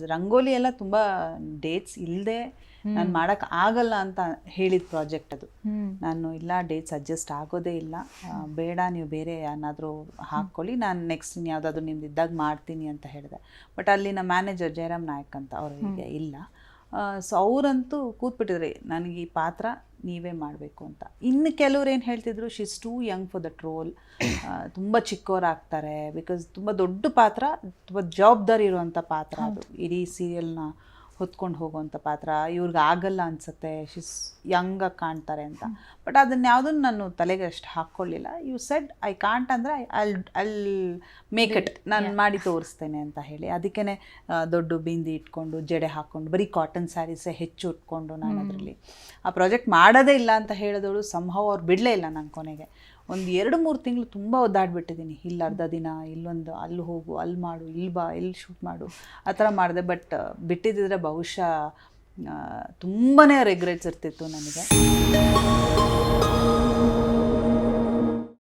ರಂಗೋಲಿ ಎಲ್ಲ ತುಂಬಾ ಡೇಟ್ಸ್ ಇಲ್ಲದೆ ನಾನು ಮಾಡಕ್ ಆಗಲ್ಲ ಅಂತ ಹೇಳಿದ ಪ್ರಾಜೆಕ್ಟ್ ಅದು. ನಾನು ಇಲ್ಲ ಡೇಟ್ಸ್ ಅಡ್ಜಸ್ಟ್ ಆಗೋದೇ ಇಲ್ಲ. ಬೇಡ ನೀವು ಬೇರೆ ಏನಾದರೂ ಹಾಕ್ಕೊಳ್ಳಿ. ನಾನು ನೆಕ್ಸ್ಟ್ ಯಾವುದಾದ್ರು ನಿಮ್ದು ಇದ್ದಾಗ ಮಾಡ್ತೀನಿ ಅಂತ ಹೇಳಿದೆ. ಬಟ್ ಅಲ್ಲಿನ ಮ್ಯಾನೇಜರ್ ಜಯರಾಮ್ ನಾಯಕ್ ಅಂತ ಅವ್ರು ಈಗ ಇಲ್ಲ. ಸೊ ಅವರಂತೂ ಕೂತ್ಬಿಟ್ಟಿದ್ರಿ. ನನಗೆ ಈ ಪಾತ್ರ ನೀವೇ ಮಾಡಬೇಕು ಅಂತ. ಇನ್ನು ಕೆಲವ್ರು ಏನು ಹೇಳ್ತಿದ್ರು she's too young for that role ತುಂಬ ಚಿಕ್ಕವರಾಗ್ತಾರೆ ಬಿಕಾಸ್ ತುಂಬ ದೊಡ್ಡ ಪಾತ್ರ, ತುಂಬ ಜವಾಬ್ದಾರಿ ಇರುವಂಥ ಪಾತ್ರ ಅದು. ಇಡೀ ಸೀರಿಯಲ್ನ ಹೊತ್ಕೊಂಡು ಹೋಗುವಂಥ ಪಾತ್ರ. ಇವ್ರಿಗೆ ಆಗಲ್ಲ ಅನ್ಸುತ್ತೆ. ಶಿಸ್ ಯಂಗಾಗಿ ಕಾಣ್ತಾರೆ ಅಂತ. ಬಟ್ ಅದನ್ನ ಯಾವುದನ್ನು ನಾನು ತಲೆಗೆ ಅಷ್ಟು ಹಾಕ್ಕೊಳ್ಳಿಲ್ಲ. ಯು ಸೆಡ್ ಐ ಕಾಂಟ್ ಅಂದರೆ ಐ ಅಲ್ ಅಲ್ ಮೇಕ್ ಇಟ್ ನಾನು ಮಾಡಿ ತೋರಿಸ್ತೇನೆ ಅಂತ ಹೇಳಿ. ಅದಕ್ಕೇ ದೊಡ್ಡ ಬಿಂದಿ ಇಟ್ಕೊಂಡು ಜಡೆ ಹಾಕ್ಕೊಂಡು ಬರೀ ಕಾಟನ್ ಸ್ಯಾರೀಸೇ ಹೆಚ್ಚು ಉಟ್ಕೊಂಡು ನಾನು ಅದರಲ್ಲಿ. ಆ ಪ್ರಾಜೆಕ್ಟ್ ಮಾಡೋದೇ ಇಲ್ಲ ಅಂತ ಹೇಳಿದವಳು ಸಂಭವ ಅವ್ರು ಬಿಡಲೇ ಇಲ್ಲ ನನ್ನ ಕೊನೆಗೆ. ಒಂದು ಎರಡು ಮೂರು ತಿಂಗಳು ತುಂಬ ಒದ್ದಾಡ್ಬಿಟ್ಟಿದ್ದೀನಿ ಇಲ್ಲಿ ಅರ್ಧ ದಿನ, ಇಲ್ಲೊಂದು, ಅಲ್ಲಿ ಹೋಗು, ಅಲ್ಲಿ ಮಾಡು, ಇಲ್ಲಿ ಬಾ, ಇಲ್ಲಿ ಶೂಟ್ ಮಾಡು, ಆ ಥರ ಮಾಡಿದೆ. ಬಟ್ ಬಿಟ್ಟಿದ್ದಿದ್ರೆ ಬಹುಶಃ ತುಂಬಾ ರೆಗ್ರೆಟ್ಸ್ ಇರ್ತಿತ್ತು ನನಗೆ.